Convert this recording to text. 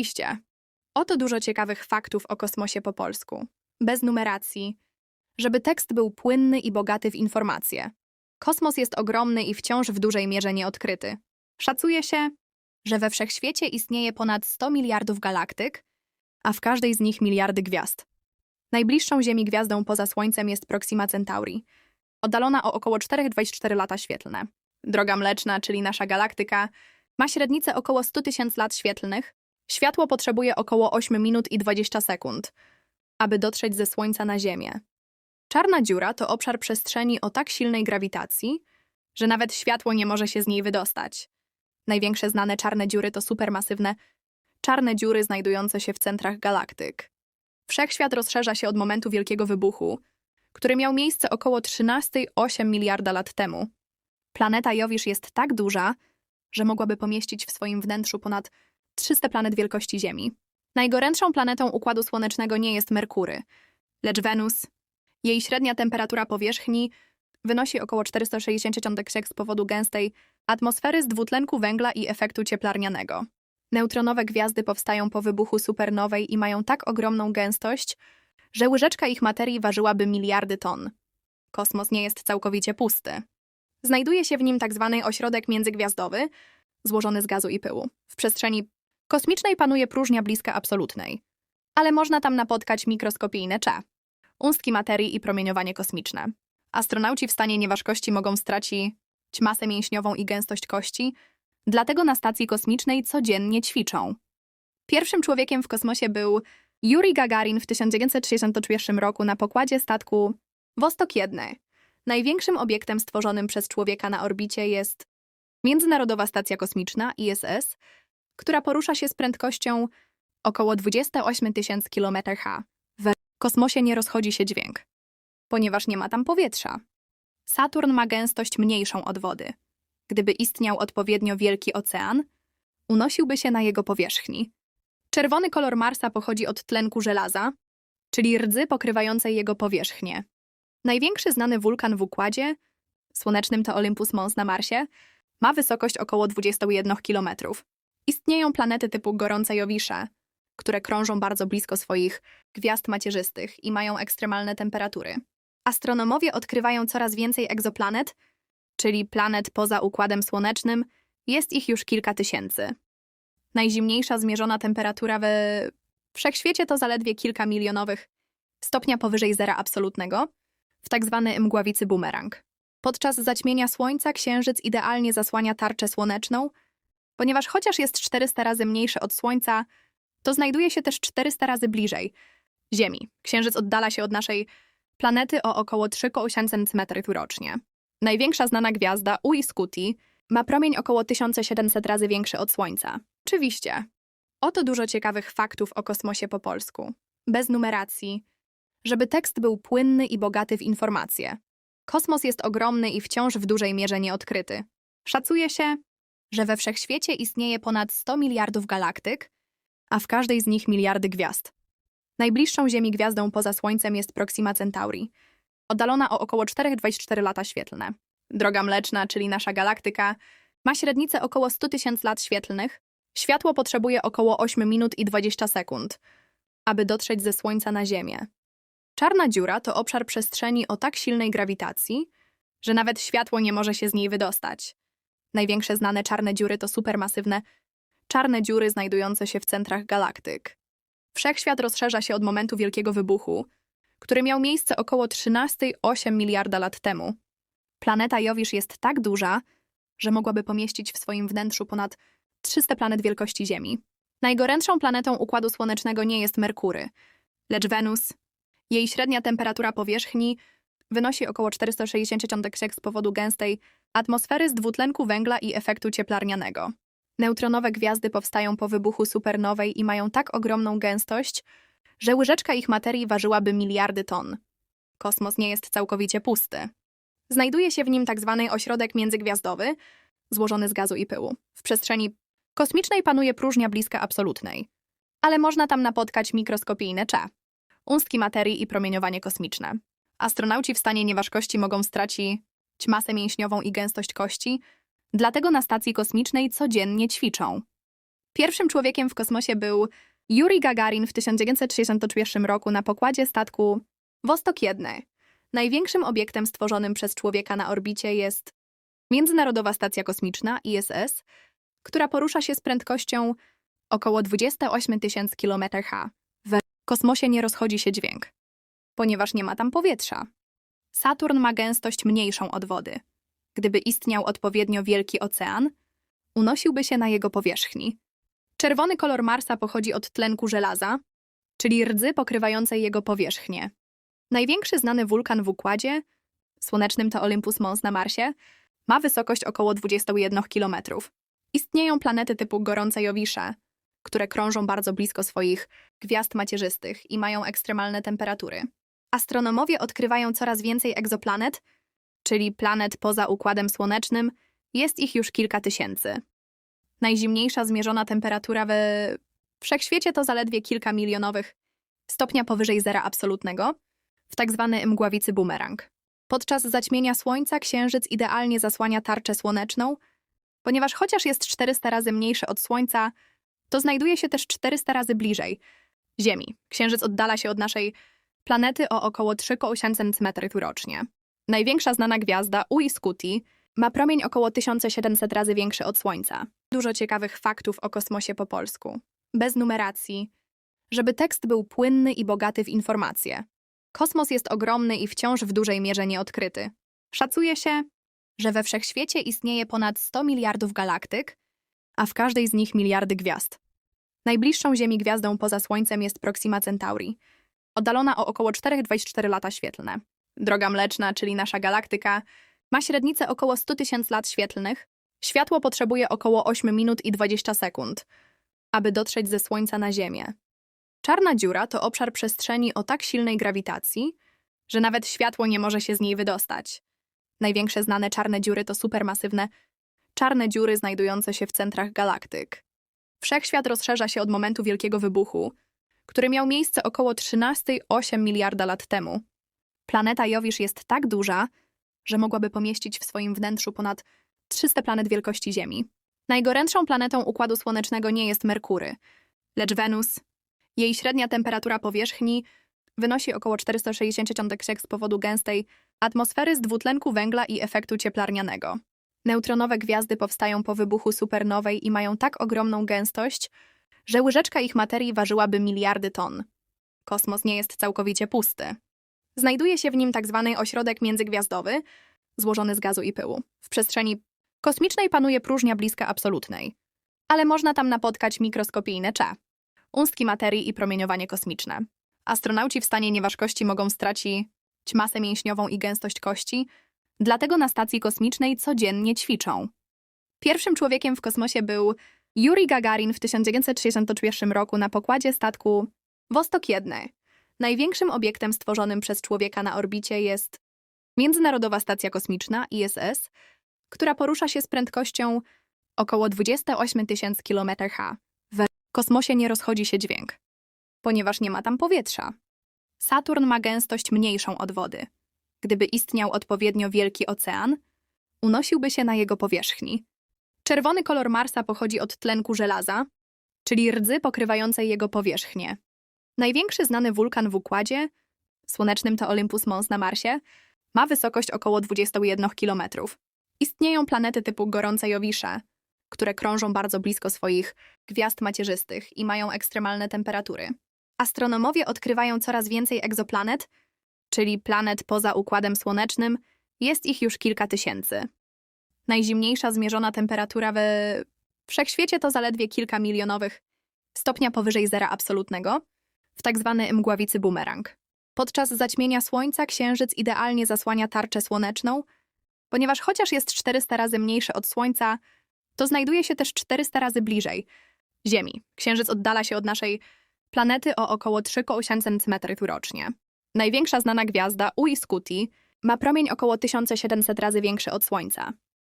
Oczywiście. Oto dużo ciekawych faktów o kosmosie po polsku. Bez numeracji. Żeby tekst był płynny i bogaty w informacje. Kosmos jest ogromny i wciąż w dużej mierze nieodkryty. Szacuje się, że we wszechświecie istnieje ponad 100 miliardów galaktyk, a w każdej z nich miliardy gwiazd. Najbliższą Ziemi gwiazdą poza Słońcem jest Proxima Centauri, oddalona o około 4,24 lata świetlne. Droga Mleczna, czyli nasza galaktyka, ma średnicę około 100 tysięcy lat świetlnych. Światło potrzebuje około 8 minut i 20 sekund, aby dotrzeć ze Słońca na Ziemię. Czarna dziura to obszar przestrzeni o tak silnej grawitacji, że nawet światło nie może się z niej wydostać. Największe znane czarne dziury to supermasywne czarne dziury znajdujące się w centrach galaktyk. Wszechświat rozszerza się od momentu Wielkiego Wybuchu, który miał miejsce około 13,8 miliarda lat temu. Planeta Jowisz jest tak duża, że mogłaby pomieścić w swoim wnętrzu ponad 300 planet wielkości Ziemi. Najgorętszą planetą Układu Słonecznego nie jest Merkury, lecz Wenus. Jej średnia temperatura powierzchni wynosi około 463 z powodu gęstej atmosfery z dwutlenku węgla i efektu cieplarnianego. Neutronowe gwiazdy powstają po wybuchu supernowej i mają tak ogromną gęstość, że łyżeczka ich materii ważyłaby miliardy ton. Kosmos nie jest całkowicie pusty. Znajduje się w nim tzw. ośrodek międzygwiazdowy, złożony z gazu i pyłu. W przestrzeni kosmicznej panuje próżnia bliska absolutnej, ale można tam napotkać mikroskopijne cze, ustki materii i promieniowanie kosmiczne. Astronauci w stanie nieważkości mogą stracić masę mięśniową i gęstość kości, dlatego na stacji kosmicznej codziennie ćwiczą. Pierwszym człowiekiem w kosmosie był Yuri Gagarin w 1961 roku na pokładzie statku Vostok 1. Największym obiektem stworzonym przez człowieka na orbicie jest Międzynarodowa Stacja Kosmiczna ISS, która porusza się z prędkością około 28 tysięcy km/h. W kosmosie nie rozchodzi się dźwięk, ponieważ nie ma tam powietrza. Saturn ma gęstość mniejszą od wody. Gdyby istniał odpowiednio wielki ocean, unosiłby się na jego powierzchni. Czerwony kolor Marsa pochodzi od tlenku żelaza, czyli rdzy pokrywającej jego powierzchnię. Największy znany wulkan w układzie, słonecznym to Olympus Mons na Marsie, ma wysokość około 21 km. Istnieją planety typu gorące Jowisze, które krążą bardzo blisko swoich gwiazd macierzystych i mają ekstremalne temperatury. Astronomowie odkrywają coraz więcej egzoplanet, czyli planet poza Układem Słonecznym, jest ich już kilka tysięcy. Najzimniejsza zmierzona temperatura we wszechświecie to zaledwie kilka milionowych stopnia powyżej zera absolutnego, w tak zwany mgławicy bumerang. Podczas zaćmienia Słońca Księżyc idealnie zasłania tarczę słoneczną, ponieważ chociaż jest 400 razy mniejszy od Słońca, to znajduje się też 400 razy bliżej Ziemi. Księżyc oddala się od naszej planety o około 3,8 cm rocznie. Największa znana gwiazda Ui Scuti ma promień około 1700 razy większy od Słońca. Oczywiście. Oto dużo ciekawych faktów o kosmosie po polsku. Bez numeracji. Żeby tekst był płynny i bogaty w informacje. Kosmos jest ogromny i wciąż w dużej mierze nieodkryty. Szacuje się, że we wszechświecie istnieje ponad 100 miliardów galaktyk, a w każdej z nich miliardy gwiazd. Najbliższą Ziemi gwiazdą poza Słońcem jest Proxima Centauri, oddalona o około 4,24 lata świetlne. Droga Mleczna, czyli nasza galaktyka, ma średnicę około 100 tysięcy lat świetlnych. Światło potrzebuje około 8 minut i 20 sekund, aby dotrzeć ze Słońca na Ziemię. Czarna dziura to obszar przestrzeni o tak silnej grawitacji, że nawet światło nie może się z niej wydostać. Największe znane czarne dziury to supermasywne czarne dziury znajdujące się w centrach galaktyk. Wszechświat rozszerza się od momentu Wielkiego Wybuchu, który miał miejsce około 13,8 miliarda lat temu. Planeta Jowisz jest tak duża, że mogłaby pomieścić w swoim wnętrzu ponad 300 planet wielkości Ziemi. Najgorętszą planetą Układu Słonecznego nie jest Merkury, lecz Wenus. Jej średnia temperatura powierzchni wynosi około 463 z powodu gęstej atmosfery z dwutlenku węgla i efektu cieplarnianego. Neutronowe gwiazdy powstają po wybuchu supernowej i mają tak ogromną gęstość, że łyżeczka ich materii ważyłaby miliardy ton. Kosmos nie jest całkowicie pusty. Znajduje się w nim tzw. ośrodek międzygwiazdowy, złożony z gazu i pyłu. W przestrzeni kosmicznej panuje próżnia bliska absolutnej, ale można tam napotkać mikroskopijne cze, ustki materii i promieniowanie kosmiczne. Astronauci w stanie nieważkości mogą stracić masę mięśniową i gęstość kości, dlatego na stacji kosmicznej codziennie ćwiczą. Pierwszym człowiekiem w kosmosie był Yuri Gagarin w 1961 roku na pokładzie statku Wostok 1. Największym obiektem stworzonym przez człowieka na orbicie jest Międzynarodowa Stacja Kosmiczna ISS, która porusza się z prędkością około 28 tysięcy km/h. W kosmosie nie rozchodzi się dźwięk, ponieważ nie ma tam powietrza. Saturn ma gęstość mniejszą od wody. Gdyby istniał odpowiednio wielki ocean, unosiłby się na jego powierzchni. Czerwony kolor Marsa pochodzi od tlenku żelaza, czyli rdzy pokrywającej jego powierzchnię. Największy znany wulkan w układzie, słonecznym to Olympus Mons na Marsie, ma wysokość około 21 km. Istnieją planety typu gorące Jowisze, które krążą bardzo blisko swoich gwiazd macierzystych i mają ekstremalne temperatury. Astronomowie odkrywają coraz więcej egzoplanet, czyli planet poza Układem Słonecznym, jest ich już kilka tysięcy. Najzimniejsza zmierzona temperatura we wszechświecie to zaledwie kilka milionowych stopnia powyżej zera absolutnego, w tak mgławicy bumerang. Podczas zaćmienia Słońca Księżyc idealnie zasłania tarczę słoneczną, ponieważ chociaż jest 400 razy mniejszy od Słońca, to znajduje się też 400 razy bliżej Ziemi. Księżyc oddala się od naszej planety o około 3,8 cm rocznie. Największa znana gwiazda, Ui Scuti, ma promień około 1700 razy większy od Słońca. Dużo ciekawych faktów o kosmosie po polsku. Bez numeracji. Żeby tekst był płynny i bogaty w informacje. Kosmos jest ogromny i wciąż w dużej mierze nieodkryty. Szacuje się, że we wszechświecie istnieje ponad 100 miliardów galaktyk, a w każdej z nich miliardy gwiazd. Najbliższą Ziemi gwiazdą poza Słońcem jest Proxima Centauri, oddalona o około 4,24 lata świetlne. Droga Mleczna, czyli nasza galaktyka, ma średnicę około 100 tysięcy lat świetlnych. Światło potrzebuje około 8 minut i 20 sekund, aby dotrzeć ze Słońca na Ziemię. Czarna dziura to obszar przestrzeni o tak silnej grawitacji, że nawet światło nie może się z niej wydostać. Największe znane czarne dziury to supermasywne czarne dziury znajdujące się w centrach galaktyk. Wszechświat rozszerza się od momentu Wielkiego Wybuchu, który miał miejsce około 13,8 miliarda lat temu. Planeta Jowisz jest tak duża, że mogłaby pomieścić w swoim wnętrzu ponad 300 planet wielkości Ziemi. Najgorętszą planetą Układu Słonecznego nie jest Merkury, lecz Wenus. Jej średnia temperatura powierzchni wynosi około 463 z powodu gęstej atmosfery z dwutlenku węgla i efektu cieplarnianego. Neutronowe gwiazdy powstają po wybuchu supernowej i mają tak ogromną gęstość, że łyżeczka ich materii ważyłaby miliardy ton. Kosmos nie jest całkowicie pusty. Znajduje się w nim tzw. ośrodek międzygwiazdowy, złożony z gazu i pyłu. W przestrzeni kosmicznej panuje próżnia bliska absolutnej, ale można tam napotkać mikroskopijne cze, unstki materii i promieniowanie kosmiczne. Astronauci w stanie nieważkości mogą stracić masę mięśniową i gęstość kości, dlatego na stacji kosmicznej codziennie ćwiczą. Pierwszym człowiekiem w kosmosie był Yuri Gagarin w 1961 roku na pokładzie statku Wostok 1. Największym obiektem stworzonym przez człowieka na orbicie jest Międzynarodowa Stacja Kosmiczna ISS, która porusza się z prędkością około 28 tysięcy km/h. W kosmosie nie rozchodzi się dźwięk, ponieważ nie ma tam powietrza. Saturn ma gęstość mniejszą od wody. Gdyby istniał odpowiednio wielki ocean, unosiłby się na jego powierzchni. Czerwony kolor Marsa pochodzi od tlenku żelaza, czyli rdzy pokrywającej jego powierzchnię. Największy znany wulkan w układzie, słonecznym to Olympus Mons na Marsie, ma wysokość około 21 km. Istnieją planety typu gorące Jowisze, które krążą bardzo blisko swoich gwiazd macierzystych i mają ekstremalne temperatury. Astronomowie odkrywają coraz więcej egzoplanet, czyli planet poza Układem Słonecznym, jest ich już kilka tysięcy. Najzimniejsza zmierzona temperatura we wszechświecie to zaledwie kilka milionowych stopnia powyżej zera absolutnego, w tak zwany mgławicy bumerang. Podczas zaćmienia Słońca Księżyc idealnie zasłania tarczę słoneczną, ponieważ chociaż jest 400 razy mniejszy od Słońca, to znajduje się też 400 razy bliżej Ziemi. Księżyc oddala się od naszej planety o około 3,8 cm rocznie. Największa znana gwiazda, Ui Scuti, ma promień około 1700 razy większy od Słońca.